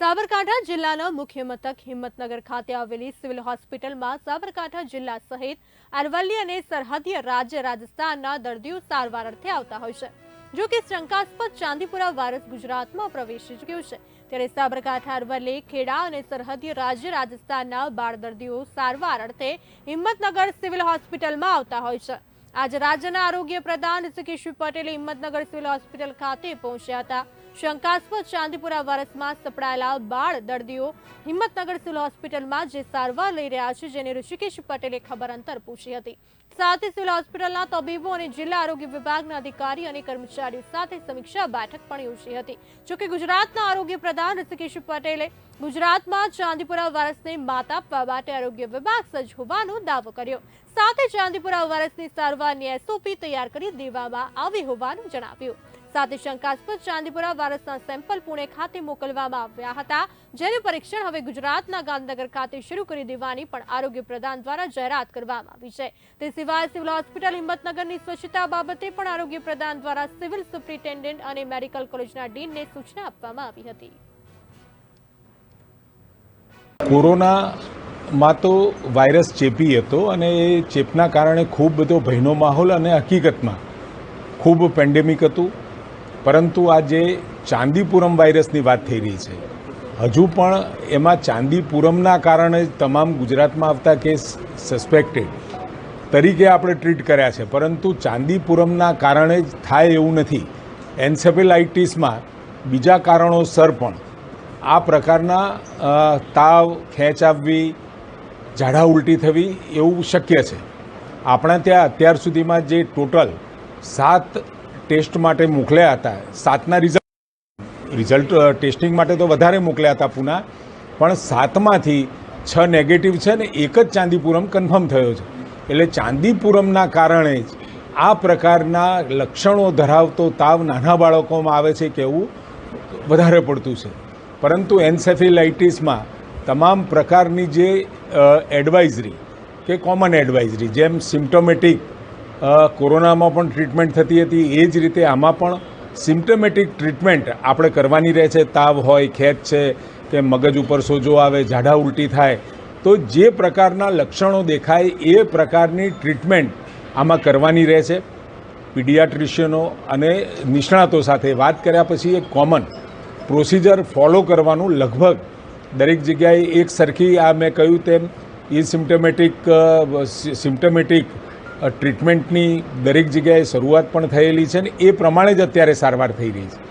સાબરકાંઠા જિલ્લાના મુખ્ય મથક હિંમતનગર ખાતે આવેલી સિવિલ હોસ્પિટલમાં સાબરકાંઠા જિલ્લા સહિત અરવલ્લી અને સરહદીય રાજ્ય રાજસ્થાનના દર્દીઓ સારવાર અર્થે આવતા હોય છે. જો કે શંકાસ્પદ ચાંદીપુરા વાયરસ ગુજરાતમાં પ્રવેશી ગયું છે. ત્યારે સાબરકાંઠા, અરવલ્લી, ખેડા અને સરહદીય રાજ્ય રાજસ્થાનના બાળ દર્દીઓ સારવાર અર્થે હિંમતનગર સિવિલ હોસ્પિટલમાં આવતા હોય છે. આજે રાજ્યના આરોગ્ય પ્રધાન શ્રી કેશુભાઈ પટેલ હિંમતનગર સિવિલ હોસ્પિટલ ખાતે પહોંચ્યા હતા. શંકાસ્પદ ચાંદીપુરા વાયરસમાં સપડાયેલા બાળ દર્દીઓ હિંમતનગર સિવિલ હોસ્પિટલમાં જે સારવાર લઈ રહ્યા છે જેને ઋષિકેશ પટેલે ખબર અંતર પૂછી હતી. સાથે સિવિલ હોસ્પિટલના તબીબો અને જિલ્લા આરોગ્ય વિભાગના અધિકારી અને કર્મચારીઓ સાથે સમીક્ષા બેઠક પણ યોજી હતી. જોકે ગુજરાતના આરોગ્ય પ્રધાન ઋષિકેશ પટેલે ગુજરાતમાં ચાંદીપુરા વાયરસને માત આપવા માટે આરોગ્ય વિભાગ સજ્જ હોવાનો દાવો કર્યો. સાથે ચાંદીપુરા વાયરસની સારવારની એસઓપી તૈયાર કરી દેવામાં આવી હોવાનું જણાવ્યું. સાથે શંકાસ્પદ ચાંદીપુરા વાયરસના સેમ્પલ પુણે ખાતે મોકલવામાં આવ્યા હતા, જેનું પરીક્ષણ હવે ગુજરાતના ગાંધીનગર ખાતે શરૂ કરી દેવાની પણ આરોગ્ય પ્રધાન દ્વારા જાહેરાત કરવામાં આવી છે. તે સિવાય સિવિલ હોસ્પિટલ હિંમતનગરની સ્વચ્છતા બાબતે પણ આરોગ્ય પ્રધાન દ્વારા સિવિલ સુપ્રિન્ટેન્ડન્ટ અને મેડિકલ કોલેજના ડીનને સૂચના આપવામાં આવી હતી. કોરોનામાં તો વાયરસ ચેપી હતો અને એ ચેપના કારણે ખૂબ બધો ભયનો માહોલ અને હકીકતમાં ખૂબ પેન્ડેમિક હતું. પરંતુ આ જે ચાંદીપુરમ વાયરસની વાત થઈ રહી છે. હજુ પણ એમાં ચાંદીપુરમના કારણે તમામ ગુજરાતમાં આવતા કેસ સસ્પેક્ટેડ તરીકે આપણે ટ્રીટ કર્યા છે. પરંતુ ચાંદીપુરમના કારણે જ થાય એવું નથી. એન્સેફેલાઇટિસમાં બીજા કારણોસર પણ આ પ્રકારના તાવ, ખેંચ આવવી, ઝાડા ઉલટી થવી એવું શક્ય છે. આપણા ત્યાં અત્યાર સુધીમાં જે ટોટલ સાત ટેસ્ટ માટે મોકલ્યા હતા. સાતના રિઝલ્ટ રિઝલ્ટ ટેસ્ટિંગ માટે તો વધારે મોકલ્યા હતા પુના, પણ સાતમાંથી છ નેગેટિવ છે ને એક જ ચાંદીપુરમ કન્ફર્મ થયો છે. એટલે ચાંદીપુરમના કારણે જ આ પ્રકારના લક્ષણો ધરાવતો તાવ નાના બાળકોમાં આવે છે કેવું વધારે પડતું છે. પરંતુ એન્સેફિલાઇટિસમાં તમામ પ્રકારની જે એડવાઇઝરી કે કોમન એડવાઇઝરી જેમ સિમ્ટોમેટિક કોરોનામાં પણ ટ્રીટમેન્ટ થતી હતી. એ જ રીતે આમાં પણ સિમ્ટમેટિક ટ્રીટમેન્ટ આપણે કરવાની રહે છે. તાવ હોય, ખેંચ છે, કે મગજ ઉપર સોજો આવે, ઝાડા ઉલટી થાય. તો જે પ્રકારના લક્ષણો દેખાય એ પ્રકારની ટ્રીટમેન્ટ આમાં કરવાની રહે છે. પીડિયાટ્રિશિયનો અને નિષ્ણાતો સાથે વાત કર્યા પછી એક કોમન પ્રોસિજર ફોલો કરવાનું લગભગ દરેક જગ્યાએ એક સરખી આ મેં કહ્યું તેમ, એ સિમ્ટમેટિક સિમ્ટમેટિક ટ્રીટમેન્ટની દરેક જગ્યાએ શરૂઆત પણ થયેલી છે ને એ પ્રમાણે જ અત્યારે સારવાર થઈ રહી છે.